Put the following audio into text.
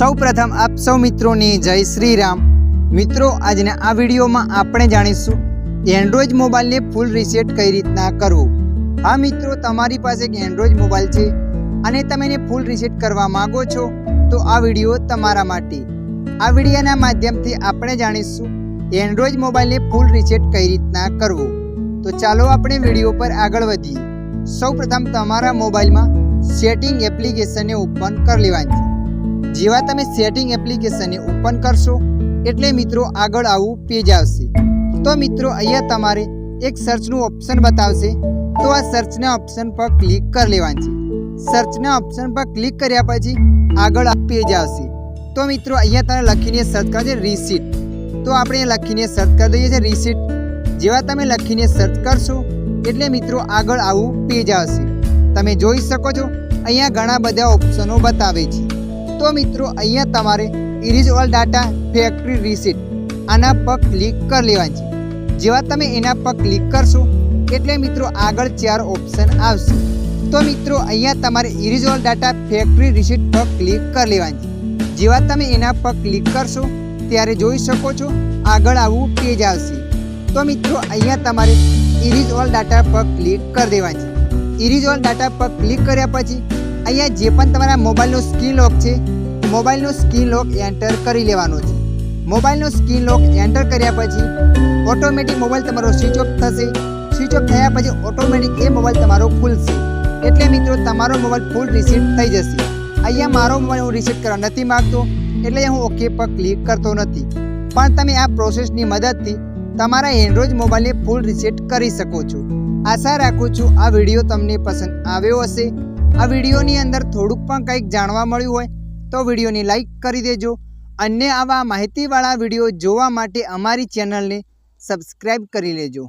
સૌ પ્રથમ આપ સૌ મિત્રોને જય શ્રી રામ મિત્રો, આજના આ વિડીયોમાં આપણે જાણીશું એન્ડ્રોઈડ મોબાઈલને ફૂલ રીસેટ કઈ રીતના કરવું. હા મિત્રો, તમારી પાસે એક એન્ડ્રોઈડ મોબાઈલ છે અને તમે એને ફૂલ રીસેટ કરવા માંગો છો, તો આ વીડિયો તમારા માટે. આ વિડીયોના માધ્યમથી આપણે જાણીશું એન્ડ્રોઈડ મોબાઈલને ફૂલ રીસેટ કઈ રીતના કરવું. તો ચાલો આપણે વીડિયો પર આગળ વધીએ. સૌ પ્રથમ તમારા મોબાઈલમાં સેટિંગ એપ્લિકેશનને ઓપન કરી લેવાની. જેવા તમે સેટિંગ એપ્લિકેશનને ઓપન કરશો, એટલે મિત્રો આગળ આવું પેજ આવશે. તો મિત્રો અહીંયા તમારે એક સર્ચનું ઓપ્શન બતાવશે. તો આ સર્ચના ઓપ્શન પર ક્લિક કરી લેવાનું છે. સર્ચના ઓપ્શન પર ક્લિક કર્યા પછી આગળ આ પેજ આવશે. તો મિત્રો અહીંયા તમે લખીને સર્ચ કરશે રિસીટ તો આપણે લખીને સર્ચ કરી દઈએ છીએ રિસીટ જેવા તમે લખીને સર્ચ કરશો, એટલે મિત્રો આગળ આવું પેજ આવશે. તમે જોઈ શકો છો, અહીંયા ઘણા બધા ઓપ્શનો બતાવે છે. તો મિત્રો, અહીંયા તમારે erase all data factory reset આના પર ક્લિક કરી લેવાની છે. જેવા તમે એના પર ક્લિક કરશો, એટલે મિત્રો આગળ ચાર ઓપ્શન આવશે. તો મિત્રો, અહીંયા તમારે erase all data factory reset પર ક્લિક કરી લેવાની છે. જેવા તમે એના પર ક્લિક કરશો, ત્યારે જોઈ શકો છો, આગળ આવું પેજ આવશે. તો મિત્રો, અહીંયા તમારે ઇરીઝ ઓલ ડાટા પર ક્લિક કરી દેવાની છે. ઇરીઝ ઓલ ડાટા પર ક્લિક કર્યા પછી અહીંયા જે પણ તમારા મોબાઈલનો સ્ક્રીન લોક છે, મોબાઈલનો સ્ક્રીન લોક એન્ટર કરી લેવાનો છે. મોબાઈલનો સ્ક્રીન લોક એન્ટર કર્યા પછી ઓટોમેટિક મોબાઈલ તમારો સ્વિચ ઓફ થશે. સ્વિચ ઓફ થયા પછી ઓટોમેટિક એ મોબાઈલ તમારો ખુલશે. એટલે મિત્રો, તમારો મોબાઈલ ફૂલ રિસીટ થઈ જશે. અહીંયા મારો મોબાઈલ હું રિસીટ કરવા નથી માગતો, એટલે હું ઓકે પર ક્લિક કરતો નથી. પણ તમે આ પ્રોસેસની મદદથી તમારા એન્ડ્રોઈડ મોબાઈલને ફૂલ રિસેટ કરી શકો છો. આશા રાખું છું આ વીડિયો તમને પસંદ આવ્યો હશે. આ વિડીયોની અંદર થોડુંક પણ કંઈક જાણવા મળ્યું હોય તો વિડીયોને લાઈક કરી દેજો અન્ય આવા માહિતીવાળા વીડિયો જોવા માટે અમારી ચેનલને સબસ્ક્રાઈબ કરી લેજો.